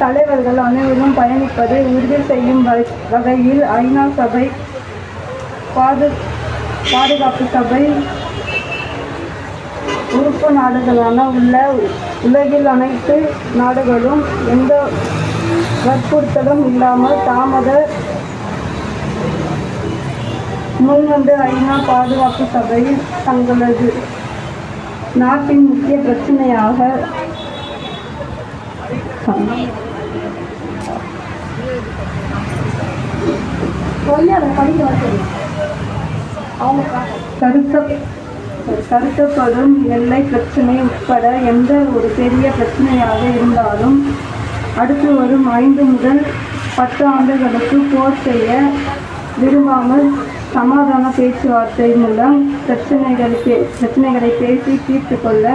தலைவர்கள் அனைவரும் பயணிப்பதை உறுதி செய்யும் வகையில் ஐநா சபை பாது பாதுகாப்பு சபை உறுப்பு நாடுகளான உள்ள உலகில் அனைத்து நாடுகளும் எந்த வற்புறுத்தலும் இல்லாமல் தாமத முன்வந்து ஐநா பாதுகாப்பு சபையில் தங்களது நாட்டின் முக்கிய பிரச்சனையாக கருத்த கருத்தப்படும் எல்லை பிரச்சனை உட்பட எந்த ஒரு பெரிய பிரச்சனையாக இருந்தாலும் அடுத்து வரும் ஐந்து முதல் பத்து ஆண்டுகளுக்கு போர் செய்ய விரும்பாமல் சமாதான பேச்சுவார்த்தை மூலம் பிரச்சனைகளை பே- பிரச்சனைகளை பேசி தீர்த்து கொள்ள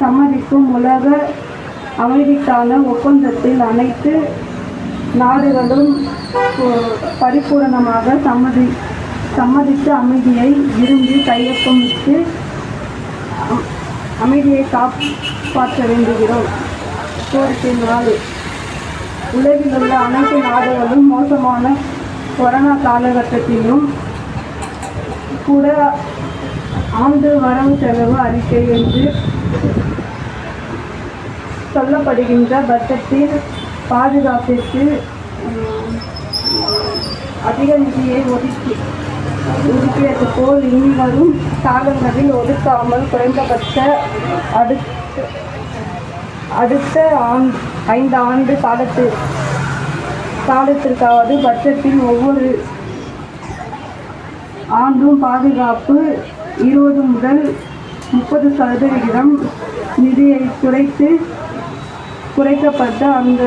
சம்மதிக்கும் உலக அமைதிக்கான ஒப்பந்தத்தில் அனைத்து நாடுகளும் பரிபூரணமாக சம்மதி சம்மதித்து அமைதியை விரும்பி கையொப்பமிட்டு அம்- அமைதியை காப்பாற்ற வேண்டுகிறோம். கோரிக்கை நாடு உலகில் உள்ள அனைத்து நாடுகளும் மோசமான கொரோனா காலகட்டத்திலும் கூட ஆண்டு வரவு செலவு அறிக்கை என்று சொல்லப்படுகின்ற பட்ஜெட்டில் பாதுகாப்பிற்கு அதிக நிதியை ஒதுக்கி ஒதுக்கியது போல் இனி வரும் காலங்களில் ஒதுக்காமல் குறைந்தபட்ச அடுத்த அடுத்த ஆண் ஐந்து ஆண்டு காலத்து காலத்திற்காவது பட்ஜெட்டின் ஒவ்வொரு ஆண்டும் பாதுகாப்பு இருபது முதல் முப்பது சதவிகிதம் நிதியை குறைத்து குறைக்கப்பட்டு அந்த